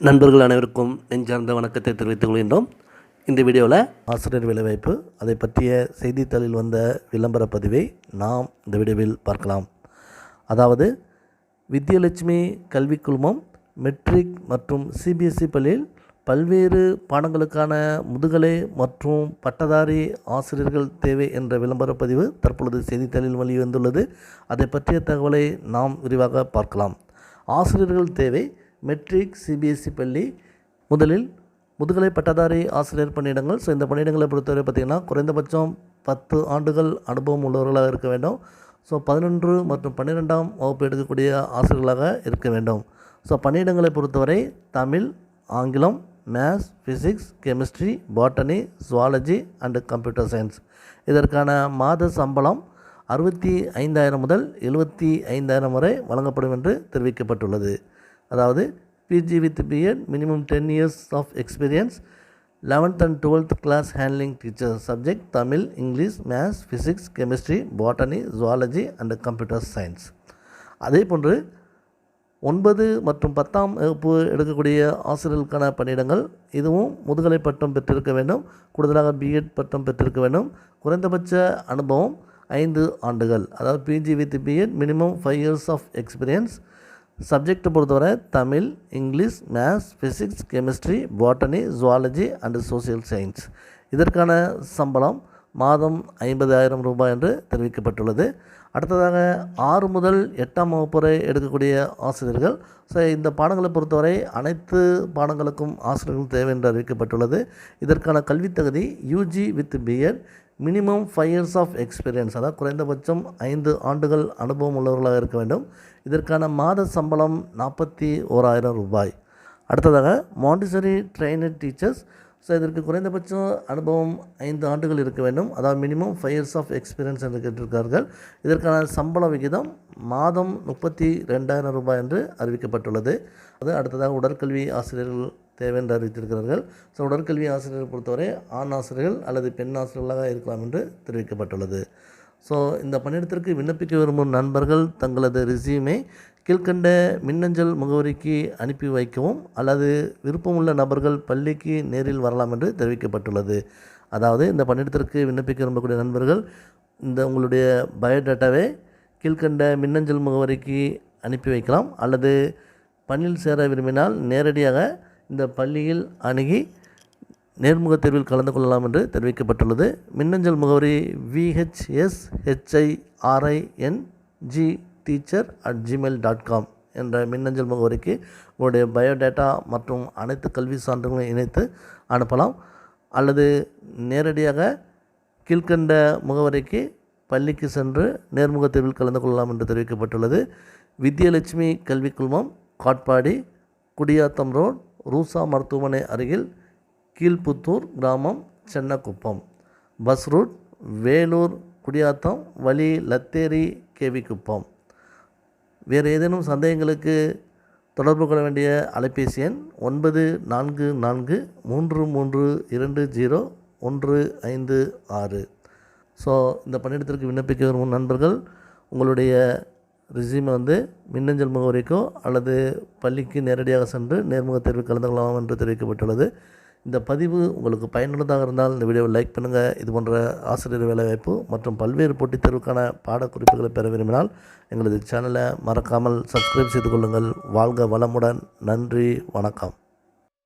நண்பர்கள் அனைவருக்கும் நெஞ்சார்ந்த வணக்கத்தை தெரிவித்துக் கொள்கின்றோம். இந்த வீடியோவில் ஆசிரியர் வேலைவாய்ப்பு அதை பற்றிய செய்தித்தாளில் வந்த விளம்பர பதிவை நாம் இந்த வீடியோவில் பார்க்கலாம். அதாவது வித்யலட்சுமி கல்விக் குழுமம் மெட்ரிக் மற்றும் சிபிஎஸ்இ பள்ளியில் பல்வேறு பாடங்களுக்கான முதுகலை மற்றும் பட்டதாரி ஆசிரியர்கள் தேவை என்ற விளம்பர பதிவு தற்பொழுது செய்தித்தாளில் வெளிவந்துள்ளது. அதை பற்றிய தகவலை நாம் விரிவாக பார்க்கலாம். ஆசிரியர்கள் தேவை மெட்ரிக் சிபிஎஸ்சி பள்ளி. முதலில் முதுகலை பட்டதாரி ஆசிரியர் பணியிடங்கள். ஸோ இந்த பணியிடங்களை பொறுத்தவரை பார்த்திங்கன்னா குறைந்தபட்சம் பத்து ஆண்டுகள் அனுபவம் உள்ளவர்களாக இருக்க வேண்டும். ஸோ பதினொன்று மற்றும் பன்னிரெண்டாம் வகுப்பு எடுக்கக்கூடிய ஆசிரியர்களாக இருக்க வேண்டும். ஸோ பணியிடங்களை பொறுத்தவரை தமிழ் ஆங்கிலம் maths physics chemistry botany zoology and computer science இதற்கான மாத சம்பளம் அறுபத்தி ஐந்தாயிரம் முதல் எழுபத்தி ஐந்தாயிரம் வரை வழங்கப்படும் என்று தெரிவிக்கப்பட்டுள்ளது. அதாவது PG with BEd minimum ten years of experience eleventh and twelfth class handling teacher subject Tamil English maths physics chemistry botany zoology and computer science அதே போன்று ஒன்பது மற்றும் பத்தாம் வகுப்பு எடுக்கக்கூடிய ஆசிரியர்களுக்கான பணியிடங்கள் இதுவும் முதுகலை பட்டம் பெற்றிருக்க வேண்டும் கூடுதலாக பிஎட் பட்டம் பெற்றிருக்க வேண்டும். குறைந்தபட்ச அனுபவம் ஐந்து ஆண்டுகள். அதாவது PG with BEd minimum five years of experience subject பொறுத்தவரை Tamil English maths physics chemistry botany zoology and social science இதற்கான சம்பளம் மாதம் ஐம்பதாயிரம் ரூபாய் என்று தெரிவிக்கப்பட்டுள்ளது. அடுத்ததாக ஆறு முதல் எட்டாம் வகுப்பு வரை எடுக்கக்கூடிய ஆசிரியர்கள். ஸோ இந்த பாடங்களை பொறுத்தவரை அனைத்து பாடங்களுக்கும் ஆசிரியர்கள் தேவை என்று அறிவிக்கப்பட்டுள்ளது. இதற்கான கல்வித் தகுதி UG with BEd minimum five years of experience அதாவது குறைந்தபட்சம் ஐந்து ஆண்டுகள் அனுபவம் உள்ளவர்களாக இருக்க வேண்டும். இதற்கான மாத சம்பளம் நாற்பத்தி ஓராயிரம் ரூபாய். அடுத்ததாக மாண்டிசரி ட்ரைனட் டீச்சர்ஸ் ஸோ இதற்கு குறைந்தபட்சம் அனுபவம் ஐந்து ஆண்டுகள் இருக்க வேண்டும். அதாவது minimum five years of experience என்று கேட்டிருக்கார்கள் இதற்கான சம்பள விகிதம் மாதம் முப்பத்தி ரெண்டாயிரம் ரூபாய் என்று அறிவிக்கப்பட்டுள்ளது. அது அடுத்ததாக உடற்கல்வி ஆசிரியர்கள் தேவை என்று அறிவித்திருக்கிறார்கள். ஸோ உடற்கல்வி ஆசிரியரை பொறுத்தவரை ஆண் ஆசிரியர்கள் அல்லது பெண் ஆசிரியர்களாக இருக்கலாம் என்று தெரிவிக்கப்பட்டுள்ளது. ஸோ இந்த பணியிடத்திற்கு விண்ணப்பிக்க விரும்பும் நண்பர்கள் தங்களது ரிசியூமை கீழ்கண்ட மின்னஞ்சல் முகவரிக்கு அனுப்பி வைக்கவும் அல்லது விருப்பமுள்ள நபர்கள் பள்ளிக்கு நேரில் வரலாம் என்று தெரிவிக்கப்பட்டுள்ளது. அதாவது இந்த பணியிடத்திற்கு விண்ணப்பிக்க விரும்பக்கூடிய நண்பர்கள் இந்த உங்களுடைய பயோடேட்டாவை கீழ்கண்ட மின்னஞ்சல் முகவரிக்கு அனுப்பி வைக்கலாம் அல்லது பணியில் சேர விரும்பினால் நேரடியாக இந்த பள்ளியில் அணுகி நேர்முகத் தேர்வில் கலந்து கொள்ளலாம் என்று தெரிவிக்கப்பட்டுள்ளது. மின்னஞ்சல் முகவரி VHS H I R I N G teacher at Gmail dot com என்ற மின்னஞ்சல் முகவரிக்கு உங்களுடைய பயோடேட்டா மற்றும் அனைத்து கல்வி சான்றுகளையும் இணைத்து அனுப்பலாம். அல்லது நேரடியாக கீழ்கண்ட முகவரிக்கு பள்ளிக்கு சென்று நேர்முகத் தேர்வில் கலந்து கொள்ளலாம் என்று தெரிவிக்கப்பட்டுள்ளது. வித்யலட்சுமி கல்விக் குழுமம் காட்பாடி குடியாத்தம் ரோட் ரூசா மருத்துவமனை அருகில் கீழ்புத்தூர் கிராமம் சென்னக்குப்பம். பஸ் ரூட் வேலூர் குடியாத்தம் வழி லத்தேரி கேவிக்குப்பம். வேறு ஏதேனும் சந்தேகங்களுக்கு தொடர்பு கொள்ள வேண்டிய அலைபேசி எண் ஒன்பது நான்கு நான்கு மூன்று மூன்று இரண்டு ஜீரோ ஒன்று ஐந்து ஆறு. ஸோ இந்த பணியிடத்திற்கு விண்ணப்பிக்க விரும்பும் நண்பர்கள் உங்களுடைய ரிசியூமை வந்து மின்னஞ்சல் முகவரிக்கோ அல்லது பள்ளிக்கு நேரடியாக சென்று நேர்முகத் தேர்வில் கலந்து கொள்ளலாம் என்று தெரிவிக்கப்பட்டுள்ளது. இந்த பதிவு உங்களுக்கு பயனுள்ளதாக இருந்தால் இந்த வீடியோவை லைக் பண்ணுங்கள் இது போன்ற ஆசிரியர் வேலைவாய்ப்பு மற்றும் பல்வேறு போட்டித் தேர்வுக்கான பாடக்குறிப்புகளை பெற விரும்பினால் எங்களது சேனலை மறக்காமல் சப்ஸ்கிரைப் செய்து கொள்ளுங்கள். வாழ்க வளமுடன். நன்றி. வணக்கம்.